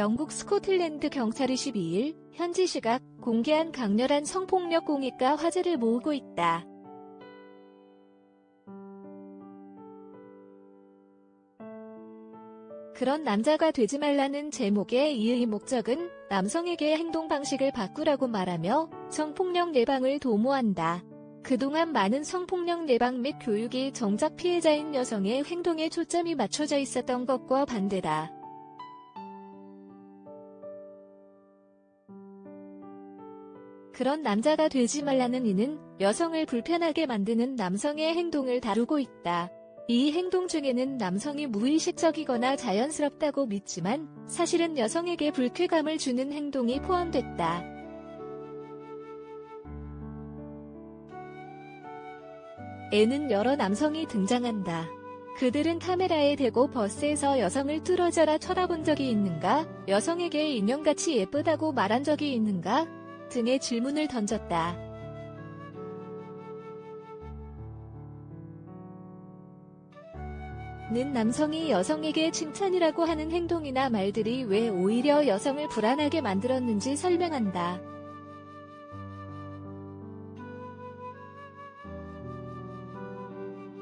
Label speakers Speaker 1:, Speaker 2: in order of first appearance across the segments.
Speaker 1: 영국 스코틀랜드 경찰이 12일 현지 시각 공개한 강렬한 성폭력 공익과 화제를 모으고 있다. 그런 남자가 되지 말라는 제목의 이의 목적은 남성에게 행동 방식을 바꾸라고 말하며 성폭력 예방을 도모한다. 그동안 많은 성폭력 예방 및 교육이 정작 피해자인 여성의 행동에 초점이 맞춰져 있었던 것과 반대다. 그런 남자가 되지 말라는 이는 여성을 불편하게 만드는 남성의 행동을 다루고 있다. 이 행동 중에는 남성이 무의식적이거나 자연스럽다고 믿지만 사실은 여성에게 불쾌감을 주는 행동이 포함됐다. 에는 여러 남성이 등장한다. 그들은 카메라에 대고 버스에서 여성을 뚫어져라 쳐다본 적이 있는가? 여성에게 인형같이 예쁘다고 말한 적이 있는가? 등의 질문을 던졌다. 는 남성이 여성에게 칭찬이라고 하는 행동이나 말들이 왜 오히려 여성을 불안하게 만들었는지 설명한다.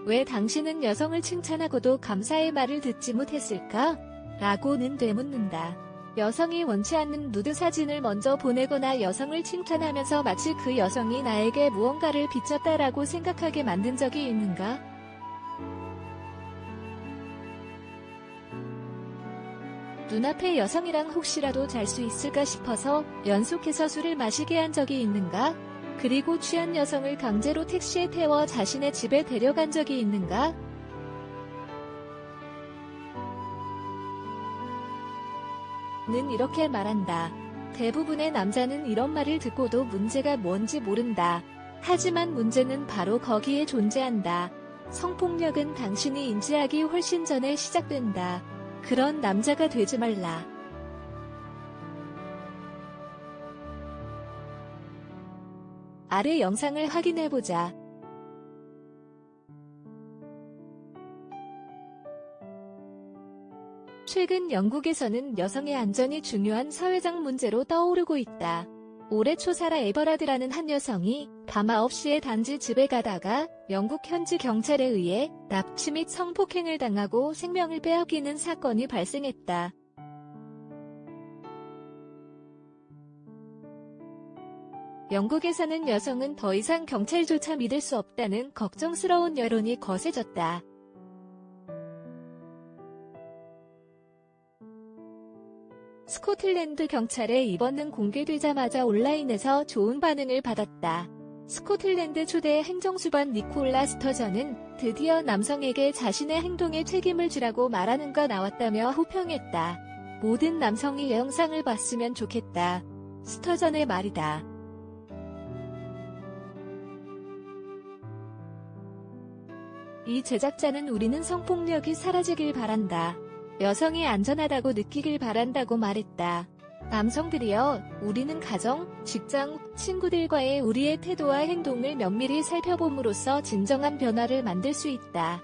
Speaker 1: 왜 당신은 여성을 칭찬하고도 감사의 말을 듣지 못했을까? 라고는 되묻는다. 여성이 원치 않는 누드 사진을 먼저 보내거나 여성을 칭찬하면서 마치 그 여성이 나에게 무언가를 비쳤다라고 생각하게 만든 적이 있는가? 눈앞의 여성이랑 혹시라도 잘 수 있을까 싶어서 연속해서 술을 마시게 한 적이 있는가? 그리고 취한 여성을 강제로 택시에 태워 자신의 집에 데려간 적이 있는가? 는 이렇게 말한다. 대부분의 남자는 이런 말을 듣고도 문제가 뭔지 모른다. 하지만 문제는 바로 거기에 존재한다. 성폭력은 당신이 인지하기 훨씬 전에 시작된다. 그런 남자가 되지 말라. 아래 영상을 확인해보자. 최근 영국에서는 여성의 안전이 중요한 사회적 문제로 떠오르고 있다. 올해 초 사라 에버라드라는 한 여성이 밤 9시에 단지 집에 가다가 영국 현지 경찰에 의해 납치 및 성폭행을 당하고 생명을 빼앗기는 사건이 발생했다. 영국에서는 여성은 더 이상 경찰조차 믿을 수 없다는 걱정스러운 여론이 거세졌다. 스코틀랜드 경찰의 입원은 공개되자마자 온라인에서 좋은 반응을 받았다. 스코틀랜드 초대 행정수반 니콜라 스터전은 드디어 남성에게 자신의 행동에 책임을 지라고 말하는가 나왔다며 호평했다. 모든 남성이 영상을 봤으면 좋겠다. 스터전의 말이다. 이 제작자는 우리는 성폭력이 사라지길 바란다. 여성이 안전하다고 느끼길 바란다고 말했다. 남성들이여, 우리는 가정, 직장, 친구들과의 우리의 태도와 행동을 면밀히 살펴봄으로써 진정한 변화를 만들 수 있다.